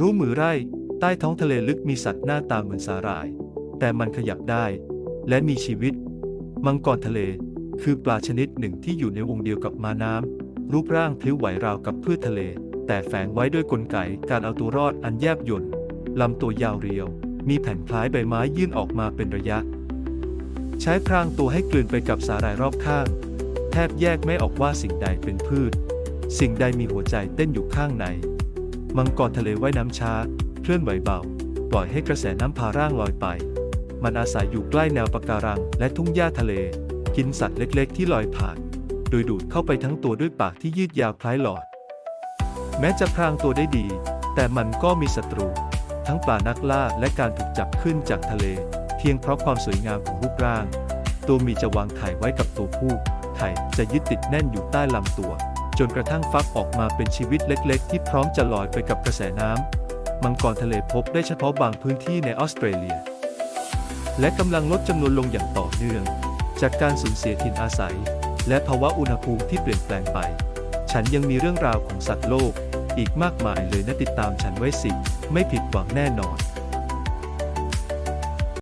รู้มือไร่ ใต้ท้องทะเลลึกมีสัตว์หน้าตาเหมือนสาหร่าย แต่มันขยับได้ และมีชีวิต มังกรทะเล คือปลาชนิดหนึ่งที่อยู่ในวงเดียวกับมาน้ำ รูปร่างพลิ้วไหวราวกับพืชทะเล แต่แฝงไว้ด้วยกลไกการเอาตัวรอดอันแยบยลลำตัวยาวเรียว มีแผ่นคล้ายใบไม้ยื่นออกมาเป็นระยะ ใช้พรางตัวให้กลืนไปกับสาหร่ายรอบข้าง แทบแยกไม่ออกว่าสิ่งใดเป็นพืช สิ่งใดมีหัวใจเต้นอยู่ข้างใน มังกรทะเลว่ายน้ำช้า เคลื่อนไหวเบา ปล่อยให้กระแสน้ำพาร่างลอยไป มันอาศัยอยู่ใกล้แนวปะการัง และทุ่งหญ้าทะเล กินสัตว์เล็กๆ ที่ลอยผ่าน โดยดูดเข้าไปทั้งตัวด้วยปากที่ยืดยาวคล้ายหลอด แม้จะพรางตัวได้ดี แต่มันก็มีศัตรู ทั้งปลานักล่าและการถูกจับขึ้นจากทะเล เพียงเพราะความสวยงามของรูปร่าง ตัวมีจะวางไข่ไว้กับตัวผู้ ไข่จะยึดติดแน่นอยู่ใต้ลำตัว จนกระทั่งฟักออกมาเป็นชีวิตเล็กๆ ที่พร้อมจะลอยไปกับกระแสน้ำมังกรทะเลพบได้เฉพาะบางพื้นที่ในออสเตรเลีย และกำลังลดจำนวนลงอย่างต่อเนื่อง จากการสูญเสียถิ่นอาศัย และภาวะอุณหภูมิที่เปลี่ยนแปลงไป ฉันยังมีเรื่องราวของสัตว์โลก อีกมากมายเลยนะติดตามฉันไว้สิ ไม่ผิดหวังแน่นอน